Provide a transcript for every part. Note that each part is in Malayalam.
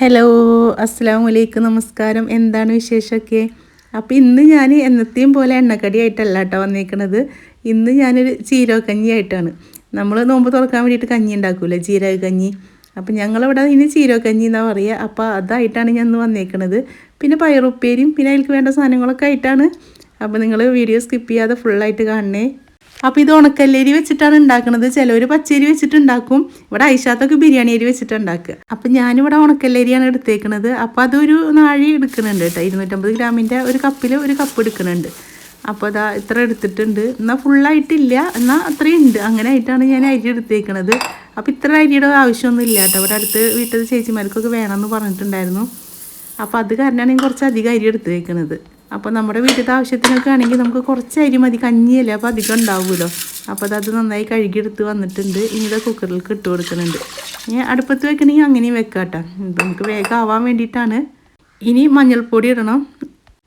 ഹലോ അസ്സാം വലൈക്കും നമസ്കാരം എന്താണ് വിശേഷമൊക്കെ? അപ്പോൾ ഇന്ന് ഞാൻ എന്നത്തെയും പോലെ എണ്ണക്കടിയായിട്ടല്ല കേട്ടോ വന്നേക്കണത്. ഇന്ന് ഞാനൊരു ചീരകഞ്ഞി ആയിട്ടാണ്. നമ്മൾ നോമ്പ് തുറക്കാൻ വേണ്ടിയിട്ട് കഞ്ഞി ഉണ്ടാക്കൂലേ? ജീരക കഞ്ഞി. അപ്പം ഞങ്ങളിവിടെ ഇനി ചീരകഞ്ഞി എന്നാ പറയുക അപ്പോൾ അതായിട്ടാണ് ഞാൻ ഇന്ന് വന്നേക്കണത്. പിന്നെ പയറുപ്പേരിയും പിന്നെ അതിലേക്ക് വേണ്ട സാധനങ്ങളൊക്കെ ആയിട്ടാണ്. അപ്പോൾ നിങ്ങൾ വീഡിയോ സ്കിപ്പ് ചെയ്യാതെ ഫുള്ളായിട്ട് കാണണേ. അപ്പോൾ ഇത് ഉണക്കല്ലേരി വെച്ചിട്ടാണ് ഉണ്ടാക്കുന്നത് ചിലവർ പച്ചരി വെച്ചിട്ട് ഉണ്ടാക്കും ഇവിടെ ഐശാത്തൊക്കെ ബിരിയാണി അരി വെച്ചിട്ടുണ്ടാക്കുക അപ്പം ഞാനിവിടെ ഉണക്കല്ലേരിയാണ് എടുത്തേക്കുന്നത് അപ്പോൾ അതൊരു നാഴി എടുക്കുന്നുണ്ട് കേട്ടോ. ഇരുന്നൂറ്റമ്പത് ഗ്രാമിന്റെ ഒരു കപ്പിൽ ഒരു കപ്പ് എടുക്കുന്നുണ്ട്. അപ്പോൾ അതാ ഇത്ര എടുത്തിട്ടുണ്ട്. എന്നാൽ ഫുള്ളായിട്ടില്ല എന്നാൽ അത്രയും ഉണ്ട്. അങ്ങനെ ആയിട്ടാണ് ഞാൻ അരി എടുത്തേക്കുന്നത് അപ്പോൾ ഇത്ര അരിയുടെ ആവശ്യമൊന്നും ഇല്ല കേട്ടോ. ഇവിടെ അടുത്ത് വീട്ടിൽ ചേച്ചിമാർക്കൊക്കെ വേണമെന്ന് പറഞ്ഞിട്ടുണ്ടായിരുന്നു. അപ്പോൾ അത് കാരണമാണ് ഞാൻ കുറച്ച് അധികം അരി എടുത്ത് വെക്കുന്നത് അപ്പോൾ നമ്മുടെ വീട്ടിലത്തെ ആവശ്യത്തിനൊക്കെ ആണെങ്കിൽ നമുക്ക് കുറച്ച് അരി മതി. കഞ്ഞിയല്ലേ? അപ്പോൾ അധികം ഉണ്ടാവുമല്ലോ അപ്പോൾ അത് നന്നായി കഴുകിയെടുത്ത് വന്നിട്ടുണ്ട്. ഇനി ഇത് കുക്കറിലേക്ക് ഇട്ട് കൊടുക്കുന്നുണ്ട്. ഇനി അടുപ്പത്ത് വെക്കണമെങ്കിൽ അങ്ങനെയും വെക്കാം കേട്ടോ. നമുക്ക് വേഗം ആവാൻ വേണ്ടിയിട്ടാണ്. ഇനി മഞ്ഞൾപ്പൊടി ഇടണം.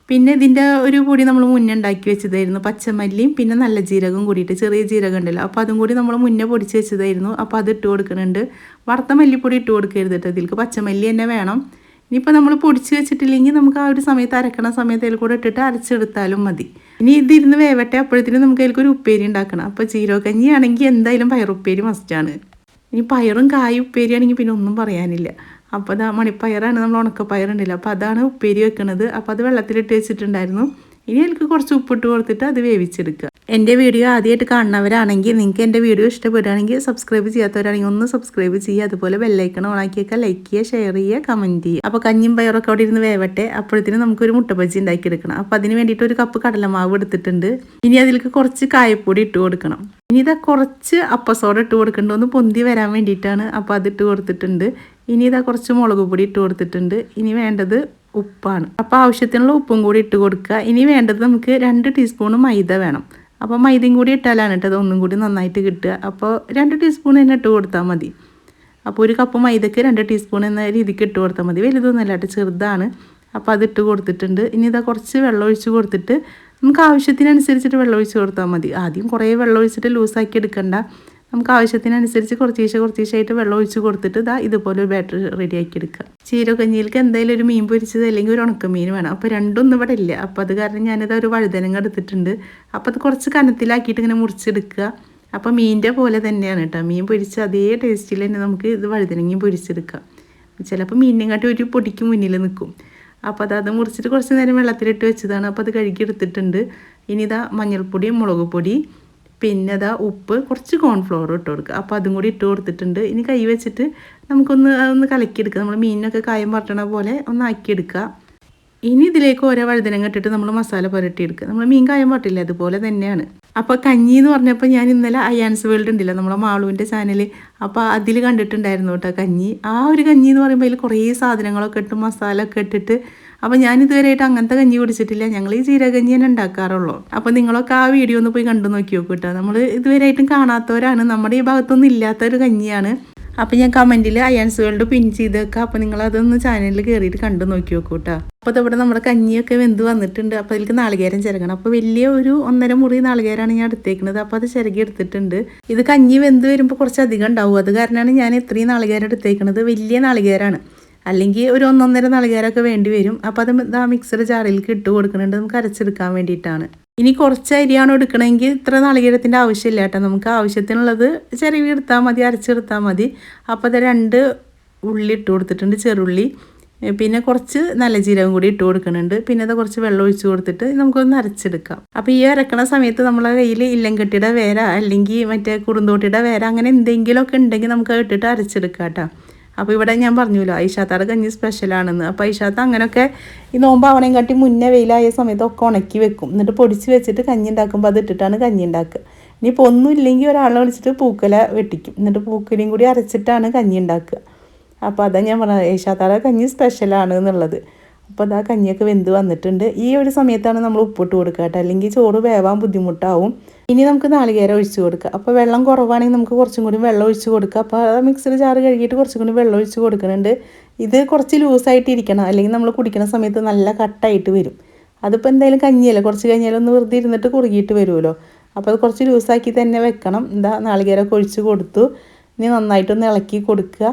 പിന്നെ ഇതിന്റെ ഒരു പൊടി നമ്മൾ മുന്നേ ഉണ്ടാക്കി വെച്ചതായിരുന്നു. പച്ചമല്ലിയും പിന്നെ നല്ല ജീരകം കൂടിയിട്ട് ചെറിയ ജീരകം ഉണ്ടല്ലോ. അപ്പോൾ അതും കൂടി നമ്മൾ മുന്നേ പൊടിച്ച് വെച്ചതായിരുന്നു. അപ്പോൾ അത് ഇട്ട് കൊടുക്കുന്നുണ്ട്. വറുത്ത മല്ലിപ്പൊടി ഇട്ട് കൊടുക്കരുത് കേട്ടോ. ഇതിലേക്ക് പച്ചമല്ലി തന്നെ വേണം. ഇനിയിപ്പോൾ നമ്മൾ പൊടിച്ച് വെച്ചിട്ടില്ലെങ്കിൽ നമുക്ക് ആ ഒരു സമയത്ത് അരക്കണ സമയത്ത് അതിൽ കൂടെ ഇട്ടിട്ട് അരച്ചെടുത്താലും മതി. ഇനി ഇതിരുന്ന് വേവട്ടെ അപ്പോഴത്തേനും നമുക്ക് അതിലേക്ക് ഒരു ഉപ്പേരി ഉണ്ടാക്കണം. അപ്പോൾ ജീരകഞ്ഞി ആണെങ്കിൽ എന്തായാലും പയറുപ്പേരി മസ്റ്റാണ് ഇനി പയറും കായ ഉപ്പേരി ആണെങ്കിൽ പിന്നെ ഒന്നും പറയാനില്ല. അപ്പോൾ അതാ മണിപ്പയറാണ് നമ്മൾ ഉണക്കപ്പയറുണ്ടല്ലോ അപ്പോൾ അതാണ് ഉപ്പേരി വെക്കുന്നത് അപ്പോൾ അത് വെള്ളത്തിലിട്ട് വെച്ചിട്ടുണ്ടായിരുന്നു. ഇനി എനിക്ക് കുറച്ച് ഉപ്പിട്ട് കൊടുത്തിട്ട് അത് വേവിച്ചെടുക്കുക. എന്റെ വീഡിയോ ആദ്യമായിട്ട് കാണുന്നവരാണെങ്കിൽ നിങ്ങൾക്ക് എന്റെ വീഡിയോ ഇഷ്ടപ്പെടുകയാണെങ്കിൽ സബ്സ്ക്രൈബ് ചെയ്യാത്തവരാണെങ്കിൽ ഒന്ന് സബ്സ്ക്രൈബ് ചെയ്യുക. അതുപോലെ ബെല്ലൈക്കൺ ഓണാക്കിയൊക്കെ ലൈക്ക് ചെയ്യുക ഷെയർ ചെയ്യുക കമന്റ് ചെയ്യുക. അപ്പോൾ കഞ്ഞിയും പയറൊക്കെ അവിടെ ഇരുന്ന് വേവട്ടെ. അപ്പോഴത്തേനും നമുക്കൊരു മുട്ടബജി ഉണ്ടാക്കിയെടുക്കണം. അപ്പോൾ അതിന് വേണ്ടിയിട്ട് ഒരു കപ്പ് കടലമാവ് എടുത്തിട്ടുണ്ട്. ഇനി അതിലേക്ക് കുറച്ച് കായപ്പൊടി ഇട്ട് കൊടുക്കണം. ഇനി ഇതാ കുറച്ച് അപ്പസോഡ ഇട്ട് കൊടുക്കേണ്ട ഒന്ന് പൊന്തി വരാൻ വേണ്ടിയിട്ടാണ്. അപ്പോൾ അതിട്ട് കൊടുത്തിട്ടുണ്ട്. ഇനി ഇതാ കുറച്ച് മുളക് പൊടി ഇട്ട് കൊടുത്തിട്ടുണ്ട്. ഇനി വേണ്ടത് ഉപ്പാണ്. അപ്പോൾ ആവശ്യത്തിനുള്ള ഉപ്പും കൂടി ഇട്ട് കൊടുക്കുക. ഇനി വേണ്ടത് നമുക്ക് രണ്ട് ടീസ്പൂൺ മൈദ വേണം. അപ്പോൾ മൈദയും കൂടി ഇട്ടാലാണ് കേട്ടോ ഒന്നും കൂടി നന്നായിട്ട് കിട്ടുക. അപ്പോൾ രണ്ട് ടീസ്പൂൺ തന്നെ ഇട്ട് കൊടുത്താൽ മതി. അപ്പോൾ ഒരു കപ്പ് മൈദയ്ക്ക് രണ്ട് ടീസ്പൂൺ എന്ന രീതിക്ക് ഇട്ട് കൊടുത്താൽ മതി. വലുതൊന്നുമല്ല കേട്ടോ ചെറുതാണ്. അപ്പോൾ അത് ഇട്ട് കൊടുത്തിട്ടുണ്ട്. ഇനി ഇതാ കുറച്ച് വെള്ളം ഒഴിച്ച് കൊടുത്തിട്ട് നമുക്ക് ആവശ്യത്തിനനുസരിച്ചിട്ട് വെള്ളം ഒഴിച്ച് കൊടുത്താൽ മതി. ആദ്യം കുറേ വെള്ളം ഒഴിച്ചിട്ട് ലൂസാക്കി എടുക്കണ്ട. നമുക്ക് ആവശ്യത്തിനനുസരിച്ച് കുറച്ചീശ കുറച്ചീശായിട്ട് വെള്ളം ഒഴിച്ച് കൊടുത്തിട്ട് ഇതാ ഇതുപോലെ ഒരു ബാറ്റർ റെഡിയാക്കി എടുക്കുക ചീരകഞ്ഞിയിലേക്ക് എന്തായാലും ഒരു മീൻ പൊരിച്ചത് അല്ലെങ്കിൽ ഒരു ഉണക്കമീൻ വേണം. അപ്പോൾ രണ്ടൊന്നും ഇവിടെ ഇല്ല. അപ്പോൾ അത് കാരണം ഞാനിത് ഒരു വഴുതനങ്ങ എടുത്തിട്ടുണ്ട്. അപ്പോൾ അത് കുറച്ച് കനത്തിലാക്കിയിട്ട് ഇങ്ങനെ മുറിച്ചെടുക്കുക. അപ്പോൾ മീനിന്റെ പോലെ തന്നെയാണ് കേട്ടോ. മീൻ പൊരിച്ച് അതേ ടേസ്റ്റിൽ തന്നെ നമുക്ക് ഇത് വഴുതനങ്ങയും പൊരിച്ചെടുക്കാം. ചിലപ്പോൾ മീനിനെ കാട്ടി ഒരു പൊടിക്ക് മുന്നിൽ നിൽക്കും. അപ്പോൾ അത് അത് മുറിച്ചിട്ട് കുറച്ച് നേരം വെള്ളത്തിലിട്ട് വെച്ചതാണ്. അപ്പോൾ അത് കഴുകി എടുത്തിട്ടുണ്ട് ഇനി ഇതാ മഞ്ഞൾപ്പൊടിയും മുളക് പൊടി പിന്നെ അതാ ഉപ്പ് കുറച്ച് കോൺഫ്ലവർ ഇട്ട് കൊടുക്കുക. അപ്പോൾ അതും കൂടി ഇട്ട് കൊടുത്തിട്ടുണ്ട്. ഇനി കൈ വെച്ചിട്ട് നമുക്കൊന്ന് ഒന്ന് കലക്കിയെടുക്കുക. നമ്മൾ മീനിനൊക്കെ കായം പറ്റണ പോലെ ഒന്ന് ആക്കിയെടുക്കുക. ഇനി ഇതിലേക്ക് ഓരോ വഴുതനം കെട്ടിട്ട് നമ്മൾ മസാല പുരട്ടിയെടുക്കുക. നമ്മൾ മീൻ കായം പാട്ടില്ല? അതുപോലെ തന്നെയാണ്. അപ്പോൾ കഞ്ഞി എന്ന് പറഞ്ഞപ്പോൾ ഞാൻ ഇന്നലെ അയാൻസ് വേൾഡ് ഉണ്ടല്ലോ നമ്മളെ മാളുവിന്റെ ചാനൽ അപ്പോൾ അതിൽ കണ്ടിട്ടുണ്ടായിരുന്നു കേട്ടോ കഞ്ഞി. ആ ഒരു കഞ്ഞി എന്ന് പറയുമ്പോൾ അതിൽ കുറേ സാധനങ്ങളൊക്കെ ഇട്ട് മസാല ഒക്കെ ഇട്ടിട്ട്. അപ്പോൾ ഞാൻ ഇതുവരെയായിട്ട് അങ്ങനത്തെ കഞ്ഞി കുടിച്ചിട്ടില്ല. ഞങ്ങൾ ഈ ജീരകഞ്ഞി തന്നെ ഉണ്ടാക്കാറുള്ളൂ. അപ്പോൾ നിങ്ങളൊക്കെ ആ വീഡിയോ ഒന്ന് പോയി കണ്ടു നോക്കി നോക്കൂ കേട്ടോ. നമ്മൾ ഇതുവരെയായിട്ടും കാണാത്തവരാണ്. നമ്മുടെ ഈ ഭാഗത്തൊന്നും ഇല്ലാത്തൊരു കഞ്ഞിയാണ്. അപ്പോൾ ഞാൻ കമന്റിൽ അയൺസ് വേൾഡ് പിൻ ചെയ്തേക്കാം. അപ്പോൾ നിങ്ങൾ അതൊന്ന് ചാനലിൽ കയറിയിട്ട് കണ്ടു നോക്കി നോക്കൂ കേട്ടോ. അപ്പോൾ ഇവിടെ നമ്മുടെ കഞ്ഞിയൊക്കെ വെന്ത് വന്നിട്ടുണ്ട്. അപ്പോൾ അതിലേക്ക് നാളികേരം ചിരകണം. അപ്പോൾ വലിയ ഒരു ഒന്നര മുറി നാളികേരമാണ് ഞാൻ എടുത്തേക്കുന്നത് അപ്പോൾ അത് ചിരകി എടുത്തിട്ടുണ്ട്. ഇത് കഞ്ഞി വെന്ത് വരുമ്പോൾ കുറച്ച് അധികം ഉണ്ടാവും. അത് കാരണമാണ് ഞാൻ ഇത്രയും നാളികേരം എടുത്തേക്കുന്നത് വലിയ നാളികേരമാണ് അല്ലെങ്കിൽ ഒരു ഒന്നൊന്നര നാളികേരമൊക്കെ വേണ്ടി വരും. അപ്പോൾ അത് ആ മിക്സർ ജാറിലേക്ക് ഇട്ട് കൊടുക്കുന്നുണ്ട് നമുക്ക് അരച്ചെടുക്കാൻ വേണ്ടിയിട്ടാണ്. ഇനി കുറച്ച് അരിയാണോ എടുക്കണമെങ്കിൽ ഇത്ര നാളികേരത്തിന്റെ ആവശ്യമില്ല കേട്ടോ. നമുക്ക് ആവശ്യത്തിനുള്ളത് ചെറിയ എടുത്താൽ മതി അരച്ചെടുത്താൽ മതി. അപ്പോൾ അത് രണ്ട് ഉള്ളി ഇട്ട് കൊടുത്തിട്ടുണ്ട് ചെറുള്ളി. പിന്നെ കുറച്ച് നല്ല ജീരകം കൂടി ഇട്ട് കൊടുക്കുന്നുണ്ട്. പിന്നെ അത് കുറച്ച് വെള്ളം ഒഴിച്ച് കൊടുത്തിട്ട് നമുക്കൊന്ന് അരച്ചെടുക്കാം. അപ്പോൾ ഈ അരക്കണ സമയത്ത് നമ്മളെ കയ്യിൽ ഇല്ലങ്കട്ടിയുടെ വേര അല്ലെങ്കിൽ മറ്റേ കുറുന്തോട്ടിയുടെ വേര അങ്ങനെ എന്തെങ്കിലുമൊക്കെ ഉണ്ടെങ്കിൽ നമുക്ക് ഇട്ടിട്ട് അരച്ചെടുക്കാം കേട്ടോ. അപ്പോൾ ഇവിടെ ഞാൻ പറഞ്ഞല്ലോ ഐഷാത്താടെ കഞ്ഞി സ്പെഷ്യലാണെന്ന് അപ്പോൾ ഐഷാത്ത അങ്ങനെയൊക്കെ ഈ നോമ്പാവണേം കാട്ടി മുന്നേ വെയിലായ സമയത്തൊക്കെ ഉണക്കി വെക്കും. എന്നിട്ട് പൊടിച്ച് വെച്ചിട്ട് കഞ്ഞി ഉണ്ടാക്കുമ്പോൾ അത് ഇട്ടിട്ടാണ് കഞ്ഞി ഉണ്ടാക്കുക. ഇനിയിപ്പോൾ ഒന്നും ഇല്ലെങ്കിൽ ഒരാളെ വിളിച്ചിട്ട് പൂക്കല വെട്ടിക്കും. എന്നിട്ട് പൂക്കലയും കൂടി അരച്ചിട്ടാണ് കഞ്ഞി ഉണ്ടാക്കുക. അപ്പോൾ അതാണ് ഞാൻ പറഞ്ഞത് ഏഷ്യാത്താട് കഞ്ഞി സ്പെഷ്യലാണ് എന്നുള്ളത്. അപ്പോൾ അതാ കഞ്ഞിയൊക്കെ വെന്ത് വന്നിട്ടുണ്ട്. ഈ ഒരു സമയത്താണ് നമ്മൾ ഉപ്പിട്ട് കൊടുക്കുക കേട്ടോ. അല്ലെങ്കിൽ ചോറ് വേവാൻ ബുദ്ധിമുട്ടാവും. ഇനി നമുക്ക് നാളികേരം ഒഴിച്ച് കൊടുക്കുക അപ്പോൾ വെള്ളം കുറവാണെങ്കിൽ നമുക്ക് കുറച്ചും കൂടി വെള്ളം ഒഴിച്ച് കൊടുക്കുക അപ്പോൾ മിക്സിയിൽ ചാറ് കഴുകിയിട്ട് കുറച്ചും കൂടി വെള്ളം ഒഴിച്ച് കൊടുക്കുന്നുണ്ട്. ഇത് കുറച്ച് ലൂസായിട്ട് ഇരിക്കണം. അല്ലെങ്കിൽ നമ്മൾ കുടിക്കുന്ന സമയത്ത് നല്ല കട്ടായിട്ട് വരും. അതിപ്പോൾ എന്തായാലും കഞ്ഞിയല്ലേ? കുറച്ച് കഴിഞ്ഞാൽ ഒന്ന് വെറുതെ ഇരുന്നിട്ട് കുറുകിയിട്ട് വരുമല്ലോ. അപ്പോൾ അത് കുറച്ച് ലൂസാക്കി തന്നെ വെക്കണം. എന്താ നാളികേരമൊക്കെ ഒഴിച്ച് കൊടുത്തു. ഇനി നന്നായിട്ടൊന്ന് ഇളക്കി കൊടുക്കുക.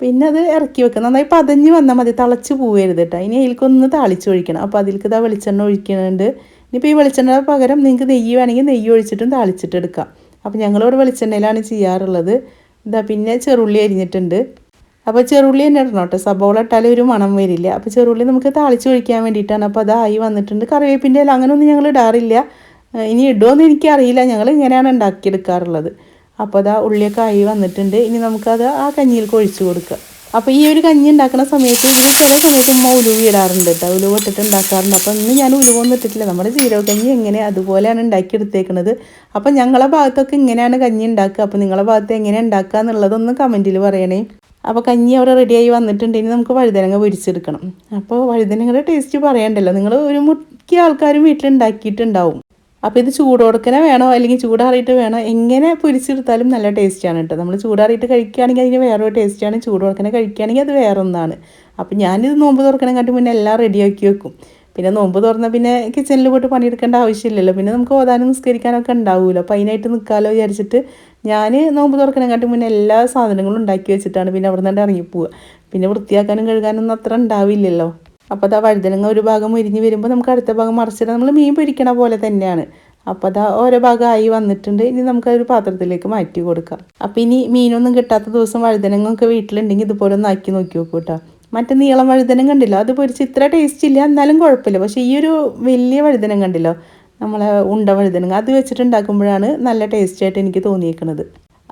പിന്നെ അത് ഇറക്കി വെക്കുക നന്നായി പതഞ്ഞ് വന്നാൽ മതി. തിളച്ച് പോവരുത് കേട്ടോ ഇനി അതിൽക്കൊന്ന് താളിച്ച് ഒഴിക്കണം. അപ്പോൾ അതിലേക്ക് ഇതാ വെളിച്ചെണ്ണ ഒഴിക്കുന്നുണ്ട് ഇനിയിപ്പോൾ ഈ വെളിച്ചെണ്ണ പകരം നിങ്ങൾക്ക് നെയ്യ് വേണമെങ്കിൽ നെയ്യ് ഒഴിച്ചിട്ടും താളിച്ചിട്ട് എടുക്കാം. അപ്പോൾ ഞങ്ങളിവിടെ വെളിച്ചെണ്ണയിലാണ് ചെയ്യാറുള്ളത്. ഇതാ പിന്നെ ചെറുള്ളി അരിഞ്ഞിട്ടുണ്ട്. അപ്പോൾ ചെറുള്ളി തന്നെ ഇടണം കേട്ടോ സബോള ഇട്ടാലും ഒരു മണം വരില്ല. അപ്പോൾ ചെറുള്ളി നമുക്ക് താളിച്ച് ഒഴിക്കാൻ വേണ്ടിയിട്ടാണ്. അപ്പോൾ അതായി വന്നിട്ടുണ്ട്. കറിവേപ്പിന്റെ ഇല അങ്ങനെയൊന്നും ഞങ്ങൾ ഇടാറില്ല. ഇനി ഇടുമോ എന്ന് എനിക്കറിയില്ല. ഞങ്ങൾ ഇങ്ങനെയാണ് ഉണ്ടാക്കിയെടുക്കാറുള്ളത്. അപ്പോൾ അതാ ഉള്ളിയൊക്കെ ആയി വന്നിട്ടുണ്ട്. ഇനി നമുക്കത് ആ കഞ്ഞിയിലേക്ക് ഒഴിച്ചു കൊടുക്കാം. അപ്പോൾ ഈ ഒരു കഞ്ഞി ഉണ്ടാക്കുന്ന സമയത്ത് ഇതിൽ ചില സമയത്ത് ഉമ്മ ഉലുവ ഇടാറുണ്ട് കേട്ടോ ഉലുവ ഇട്ടിട്ട് ഉണ്ടാക്കാറുണ്ട്. അപ്പോൾ ഇന്ന് ഞാൻ ഉലുവ ഒന്നും ഇട്ടിട്ടില്ല. നമ്മുടെ ജീരക കഞ്ഞി എങ്ങനെ അതുപോലെയാണ് ഉണ്ടാക്കിയെടുത്തേക്കുന്നത് അപ്പോൾ ഞങ്ങളുടെ ഭാഗത്തൊക്കെ ഇങ്ങനെയാണ് കഞ്ഞി ഉണ്ടാക്കുക. അപ്പോൾ നിങ്ങളുടെ ഭാഗത്ത് എങ്ങനെ ഉണ്ടാക്കുക എന്നുള്ളതൊന്ന് കമന്റിൽ പറയണേ. അപ്പോൾ കഞ്ഞി അവിടെ റെഡിയായി വന്നിട്ടുണ്ട്. ഇനി നമുക്ക് വഴുതനങ്ങ പൊരിച്ചെടുക്കണം. അപ്പോൾ വഴുതനങ്ങയുടെ ടേസ്റ്റ് പറയണ്ടല്ലോ. നിങ്ങൾ ഒരു മുക്കിയ ആൾക്കാരും വീട്ടിലുണ്ടാക്കിയിട്ടുണ്ടാവും. അപ്പോൾ ഇത് ചൂടോടുക്കനെ വേണോ? അല്ലെങ്കിൽ ചൂടാറിയിട്ട് വേണോ? എങ്ങനെ പൊരിച്ചെടുത്താലും നല്ല ടേസ്റ്റാണ് കേട്ടോ നമ്മൾ ചൂടാറിയിട്ട് കഴിക്കുകയാണെങ്കിൽ അതിന് വേറൊരു ടേസ്റ്റാണ് ചൂടോടുക്കനെ കഴിക്കുകയാണെങ്കിൽ അത് വേറെ ഒന്നാണ് അപ്പോൾ ഞാനിത് നോമ്പ് തുറക്കണം കണ്ടു മുന്നേ എല്ലാം റെഡിയാക്കി വെക്കും. പിന്നെ നോമ്പ് തുറന്നാൽ പിന്നെ കിച്ചണിൽ പോയിട്ട് പണിയെടുക്കേണ്ട ആവശ്യമില്ലല്ലോ. പിന്നെ നമുക്ക് ഓതാനും നിസ്കരിക്കാനൊക്കെ ഉണ്ടാവുമല്ലോ അപ്പോൾ അതിനായിട്ട് നിൽക്കാമല്ലോ വിചാരിച്ചിട്ട് ഞാൻ നോമ്പ് തുറക്കണേക്കാട്ടി മുന്നേ എല്ലാ സാധനങ്ങളും ഉണ്ടാക്കി വെച്ചിട്ടാണ് പിന്നെ അവിടെ നിന്ന് ഇറങ്ങിപ്പോവുക പിന്നെ വൃത്തിയാക്കാനും കഴുകാനൊന്നും അത്ര ഉണ്ടാവില്ലല്ലോ. അപ്പോൾ അതാ വഴുതനങ്ങ ഒരു ഭാഗം ഉരിഞ്ഞ് വരുമ്പോൾ നമുക്ക് അടുത്ത ഭാഗം മറിച്ചിട്ട് നമ്മൾ മീൻ പൊരിക്കണ പോലെ തന്നെയാണ്. അപ്പോൾ അതാ ഓരോ ഭാഗമായി വന്നിട്ടുണ്ട്. ഇനി നമുക്ക് നമുക്കതൊരു പാത്രത്തിലേക്ക് മാറ്റി കൊടുക്കാം. അപ്പോൾ ഇനി മീനൊന്നും കിട്ടാത്ത ദിവസം വഴുതനങ്ങ ഒക്കെ വീട്ടിലുണ്ടെങ്കിൽ ഇതുപോലെ ഒന്ന് ആക്കി നോക്കി നോക്കൂ കേട്ടോ. മറ്റേ നീളം വഴുതനം കണ്ടില്ലോ? അത് പൊരിച്ച് ഇത്ര ടേസ്റ്റ് ഇല്ല. എന്നാലും കുഴപ്പമില്ല. പക്ഷേ ഈ ഒരു വലിയ വഴുതനം കണ്ടില്ലോ? നമ്മളെ ഉണ്ട വഴുതനങ്ങ അത് വെച്ചിട്ടുണ്ടാക്കുമ്പോഴാണ് നല്ല ടേസ്റ്റായിട്ട് എനിക്ക് തോന്നിയേക്കുന്നത്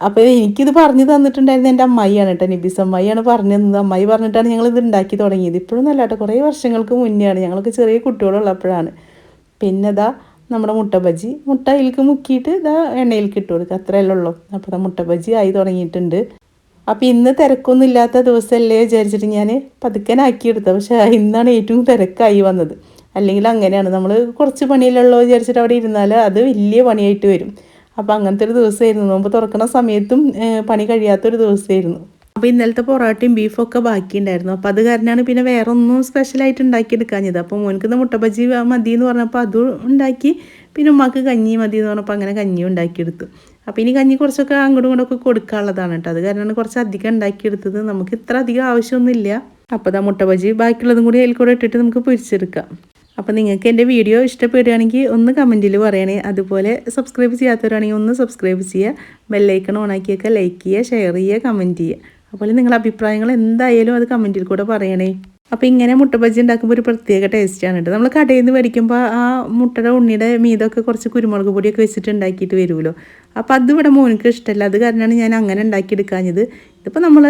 അപ്പോൾ എനിക്കിത് പറഞ്ഞു തന്നിട്ടുണ്ടായിരുന്നത് എന്റെ അമ്മായിയാണ് കേട്ടോ നിബിസ് അമ്മായിയാണ് പറഞ്ഞു തന്നത് അമ്മായി പറഞ്ഞിട്ടാണ് ഞങ്ങൾ ഇത് ഉണ്ടാക്കി തുടങ്ങിയത്. ഇപ്പോഴും നല്ല കേട്ടോ കുറേ വർഷങ്ങൾക്ക് മുന്നെയാണ്. ഞങ്ങൾക്ക് ചെറിയ കുട്ടികളുള്ളപ്പോഴാണ് പിന്നെ ഇതാ നമ്മുടെ മുട്ട ബജി മുട്ട അതിലേക്ക് മുക്കിയിട്ട് ഇതാ എണ്ണയിലേക്ക് ഇട്ട് കൊടുക്കുക. അത്രയല്ലേ ഉള്ളൂ. അപ്പോൾ മുട്ട ബജി ആയി തുടങ്ങിയിട്ടുണ്ട്. അപ്പോൾ ഇന്ന് തിരക്കൊന്നും ഇല്ലാത്ത ദിവസമല്ലേ വിചാരിച്ചിട്ട് ഞാൻ പതുക്കനാക്കിയെടുത്തത് പക്ഷേ ഇന്നാണ് ഏറ്റവും തിരക്കായി വന്നത്. അല്ലെങ്കിൽ അങ്ങനെയാണ്. നമ്മൾ കുറച്ച് പണിയിലുള്ളോ വിചാരിച്ചിട്ട് അവിടെ ഇരുന്നാൽ അത് വലിയ പണിയായിട്ട് വരും. അപ്പോൾ അങ്ങനത്തെ ഒരു ദിവസമായിരുന്നു. നോമ്പ് തുറക്കുന്ന സമയത്തും പണി കഴിയാത്തൊരു ദിവസമായിരുന്നു. അപ്പോൾ ഇന്നലത്തെ പൊറോട്ടയും ബീഫും ഒക്കെ ബാക്കിയുണ്ടായിരുന്നു. അപ്പോൾ അത് കാരണമാണ് പിന്നെ വേറെ ഒന്നും സ്പെഷ്യലായിട്ട് ഉണ്ടാക്കിയെടുക്കാഞ്ഞത്. അപ്പോൾ മോനക്ക് മുട്ട മതി എന്ന് പറഞ്ഞപ്പോൾ അതും ഉണ്ടാക്കി പിന്നെ ഉമ്മാക്ക് കഞ്ഞി മതി എന്ന് പറഞ്ഞപ്പോൾ അങ്ങനെ കഞ്ഞി ഉണ്ടാക്കിയെടുത്തു. അപ്പോൾ ഇനി കഞ്ഞി കുറച്ചൊക്കെ അങ്ങോട്ടും ഇങ്ങോട്ടൊക്കെ കൊടുക്കാനുള്ളതാണ് കേട്ടോ. അത് കാരണമാണ് കുറച്ച് അധികം ഉണ്ടാക്കിയെടുത്തത്. നമുക്ക് ഇത്ര അധികം ആവശ്യമൊന്നുമില്ല. അപ്പോൾ ഇതാ മുട്ട ബാക്കിയുള്ളതും കൂടി അതിൽ കൂടെ ഇട്ടിട്ട് നമുക്ക് പൊരിച്ചെടുക്കാം. അപ്പോൾ നിങ്ങൾക്ക് എന്റെ വീഡിയോ ഇഷ്ടപ്പെടുകയാണെങ്കിൽ ഒന്ന് കമന്റിൽ പറയണേ. അതുപോലെ സബ്സ്ക്രൈബ് ചെയ്യാത്തവരാണെങ്കിൽ ഒന്ന് സബ്സ്ക്രൈബ് ചെയ്യുക. ബെല്ലൈക്കൺ ഓണാക്കിയൊക്കെ ലൈക്ക് ചെയ്യുക ഷെയർ ചെയ്യുക കമന്റ് ചെയ്യുക. അതുപോലെ നിങ്ങളുടെ അഭിപ്രായങ്ങൾ എന്തായാലും അത് കമന്റിൽ കൂടെ പറയണേ. അപ്പോൾ ഇങ്ങനെ മുട്ട ബജ്ജി ഉണ്ടാക്കുമ്പോൾ ഒരു പ്രത്യേക ടേസ്റ്റാണ് കേട്ടോ നമ്മൾ കടയിൽ നിന്ന് മേടിക്കുമ്പോൾ ആ മുട്ടയുടെ ഉണ്ണിയുടെ മീതൊക്കെ കുറച്ച് കുരുമുളക് പൊടിയൊക്കെ വെച്ചിട്ട് ഉണ്ടാക്കിയിട്ട് വരുമല്ലോ അപ്പോൾ അത് ഇവിടെ മോനക്ക് ഇഷ്ടമല്ല അത് കാരണമാണ് ഞാൻ അങ്ങനെ ഉണ്ടാക്കിയെടുക്കാഞ്ഞത്. ഇതിപ്പോൾ നമ്മൾ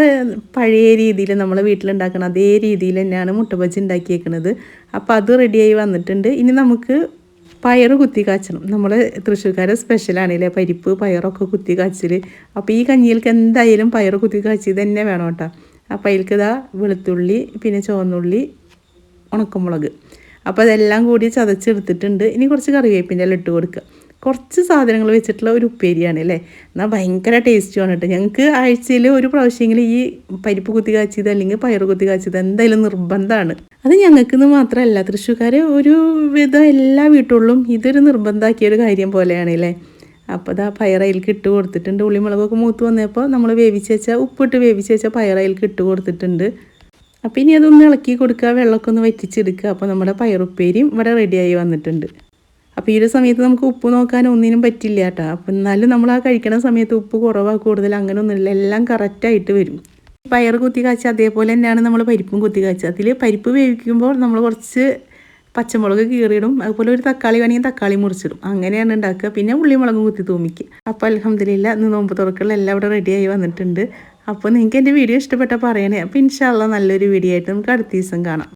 പഴയ രീതിയിൽ നമ്മൾ വീട്ടിലുണ്ടാക്കണം അതേ രീതിയിൽ തന്നെയാണ് മുട്ട ബജ്ജി ഉണ്ടാക്കിയേക്കുന്നത് അപ്പോൾ അത് റെഡിയായി വന്നിട്ടുണ്ട്. ഇനി നമുക്ക് പയർ കുത്തി കാച്ചണം. നമ്മൾ തൃശ്ശൂർക്കാരെ സ്പെഷ്യലാണല്ലേ പരിപ്പ് പയറൊക്കെ കുത്തി കാച്ചൽ അപ്പോൾ ഈ കഞ്ഞിയിലേക്ക് എന്തായാലും പയർ കുത്തി കാച്ചി തന്നെ വേണം കേട്ടോ അപ്പോൾ അതിൽക്ക് ഇതാ വെളുത്തുള്ളി പിന്നെ ചുവന്നുള്ളി ഉണക്കമുളക്. അപ്പോൾ അതെല്ലാം കൂടി ചതച്ചെടുത്തിട്ടുണ്ട്. ഇനി കുറച്ച് കറിവേപ്പിന്റെ എല്ലാം ഇട്ട് കൊടുക്കുക കുറച്ച് സാധനങ്ങൾ വെച്ചിട്ടുള്ള ഒരു ഉപ്പേരിയാണ് അല്ലേ? എന്നാൽ ഭയങ്കര ടേസ്റ്റുമാണ് കേട്ടോ. ഞങ്ങൾക്ക് ആഴ്ചയിൽ ഒരു പ്രാവശ്യമെങ്കിലും ഈ പരിപ്പ് കുത്തി കാച്ചിയത് അല്ലെങ്കിൽ പയർ കുത്തി കാച്ചിയത് എന്തായാലും നിർബന്ധമാണ് അത് ഞങ്ങൾക്കെന്ന് മാത്രമല്ല തൃശ്ശൂക്കാർ ഒരു വിധം എല്ലാ വീട്ടുകളിലും ഇതൊരു നിർബന്ധമാക്കിയ ഒരു കാര്യം പോലെയാണ് അല്ലേ? അപ്പോൾ ആ പയറയിലേക്ക് ഇട്ട് കൊടുത്തിട്ടുണ്ട്. ഉള്ളിമുളകൊക്കെ മൂത്ത് വന്നപ്പോൾ നമ്മൾ വേവിച്ച് വെച്ചാൽ ഉപ്പിട്ട് വേവിച്ച് വെച്ചാൽ പയറയിലേക്ക് ഇട്ട് കൊടുത്തിട്ടുണ്ട്. അപ്പോൾ ഇനി അതൊന്ന് ഇളക്കി കൊടുക്കുക. വെള്ളമൊക്കെ ഒന്ന് വറ്റിച്ചെടുക്കുക. അപ്പോൾ നമ്മുടെ പയറുപ്പേരിയും ഇവിടെ റെഡിയായി വന്നിട്ടുണ്ട്. അപ്പോൾ ഈ ഒരു സമയത്ത് നമുക്ക് ഉപ്പ് നോക്കാൻ ഒന്നിനും പറ്റില്ല കേട്ടോ. അപ്പോൾ എന്നാലും നമ്മൾ ആ കഴിക്കണ സമയത്ത് ഉപ്പ് കുറവാണ് കൂടുതൽ അങ്ങനെ ഒന്നുമില്ല. എല്ലാം കറക്റ്റായിട്ട് വരും. പയർ കുത്തി കാച്ച അതേപോലെ തന്നെയാണ് നമ്മൾ പരിപ്പും കുത്തി കാച്ച. അതിൽ പരിപ്പ് വേവിക്കുമ്പോൾ നമ്മൾ കുറച്ച് പച്ചമുളക് കീറിയിടും അതുപോലെ ഒരു തക്കാളി വേണമെങ്കിൽ തക്കാളി മുറിച്ചിടും. അങ്ങനെയാണ് ഉണ്ടാക്കുക. പിന്നെ ഉള്ളിമുളകും കുത്തി തൂമിക്കുക. അപ്പോൾ അലഹമ്മദില്ല ഇന്ന് നോമ്പ് തുറക്കുള്ള എല്ലാം ഇവിടെ റെഡിയായി വന്നിട്ടുണ്ട്. അപ്പോൾ നിങ്ങൾക്ക് എന്റെ വീഡിയോ ഇഷ്ടപ്പെട്ട പറയണേ. അപ്പോൾ ഇൻഷാല്ല നല്ലൊരു വീഡിയോ ആയിട്ട് നമുക്ക് അടുത്ത ദിവസം കാണാം.